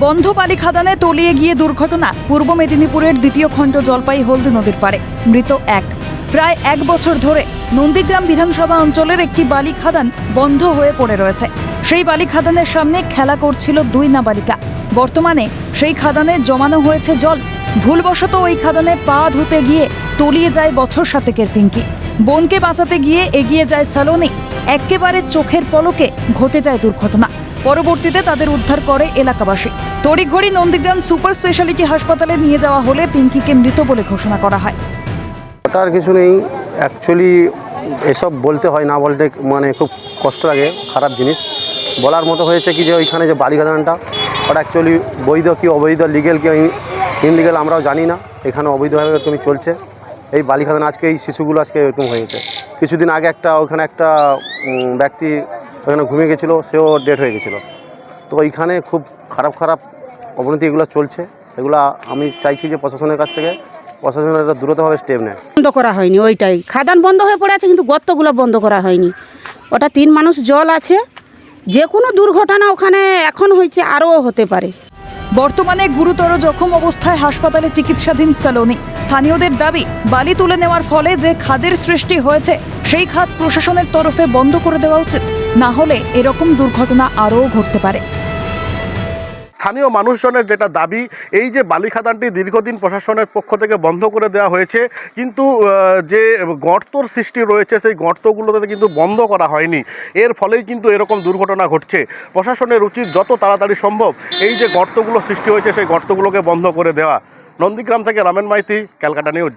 বন্ধ বালি খাদানে তলিয়ে গিয়ে দুর্ঘটনা, পূর্ব মেদিনীপুরের দ্বিতীয় খণ্ড জলপাই হলদি নদীর পাড়ে, মৃত এক। প্রায় এক বছর ধরে নন্দীগ্রাম বিধানসভা অঞ্চলের একটি বালি খাদান বন্ধ হয়ে পড়ে রয়েছে। সেই বালি খাদানের সামনে খেলা করছিল দুই নাবালিকা। বর্তমানে সেই খাদানে জমানো হয়েছে জল। ভুলবশত ওই খাদানে পা ধুতে গিয়ে তলিয়ে যায় বছর সাতেকের পিঙ্কি। বোনকে বাঁচাতে গিয়ে এগিয়ে যায় সালোনি। একেবারে চোখের পলকে ঘটে যায় দুর্ঘটনা। পরবর্তীতে তাদের উদ্ধার করে এলাকাবাসী। তড়িঘড়ি নন্দীগ্রাম সুপার স্পেশালিটি হাসপাতালে নিয়ে যাওয়া হলে পিঙ্কিকে মৃত বলে ঘোষণা করা হয়। ওটার কিছু নেই। অ্যাকচুয়ালি এসব বলতে হয়, না বলতে মানে খুব কষ্ট লাগে, খারাপ জিনিস। বলার মতো হয়েছে কি যে ওইখানে যে বালিগাদানটা ওটা অ্যাকচুয়ালি বৈধ কি অবৈধ লিগেল কি ইনলিগেল আমরাও জানি না। এখানে অবৈধভাবে এরকমই চলছে। এই বালিখাদান আজকে এই শিশুগুলো আজকে এরকম হয়েছে। কিছুদিন আগে একটা, ওখানে একটা ব্যক্তি ওখানে ঘুমিয়ে গেছিল, সেও ডেট হয়ে গেছিল। তো ওইখানে খুব খারাপ খারাপ অবনতি এগুলো চলছে। এগুলো আমি চাইছি যে প্রশাসনের কাছ থেকে, প্রশাসনের একটা দ্রুতভাবে স্টেপ নেয়। বন্ধ করা হয়নি, ওইটাই। খাদান বন্ধ হয়ে পড়ে আছে, কিন্তু গর্তগুলো বন্ধ করা হয়নি। ওটা তিন মানুষ জল আছে যে কোনো দুর্ঘটনা ওখানে এখন হয়েছে, আরও হতে পারে। বর্তমানে গুরুতর জখম অবস্থায় হাসপাতালে চিকিৎসাধীন সালোনি। স্থানীয়দের দাবি, বালি তুলে নেওয়ার ফলে যে খাদের সৃষ্টি হয়েছে, সেই খাত প্রশাসনের তরফে বন্ধ করে দেওয়া উচিত। না হলে এরকম দুর্ঘটনা আরও ঘটতে পারে। স্থানীয় মানুষজনের যেটা দাবি, এই যে বালিখাদানটি দীর্ঘদিন প্রশাসনের পক্ষ থেকে বন্ধ করে দেওয়া হয়েছে, কিন্তু যে গর্তর সৃষ্টি রয়েছে, সেই গর্তগুলোতে কিন্তু বন্ধ করা হয়নি। এর ফলেই কিন্তু এরকম দুর্ঘটনা ঘটছে। প্রশাসনের উচিত যত তাড়াতাড়ি সম্ভব এই যে গর্তগুলো সৃষ্টি হয়েছে, সেই গর্তগুলোকে বন্ধ করে দেওয়া। নন্দীগ্রাম থেকে রামেন মাইতি, ক্যালকাটা নিউজ।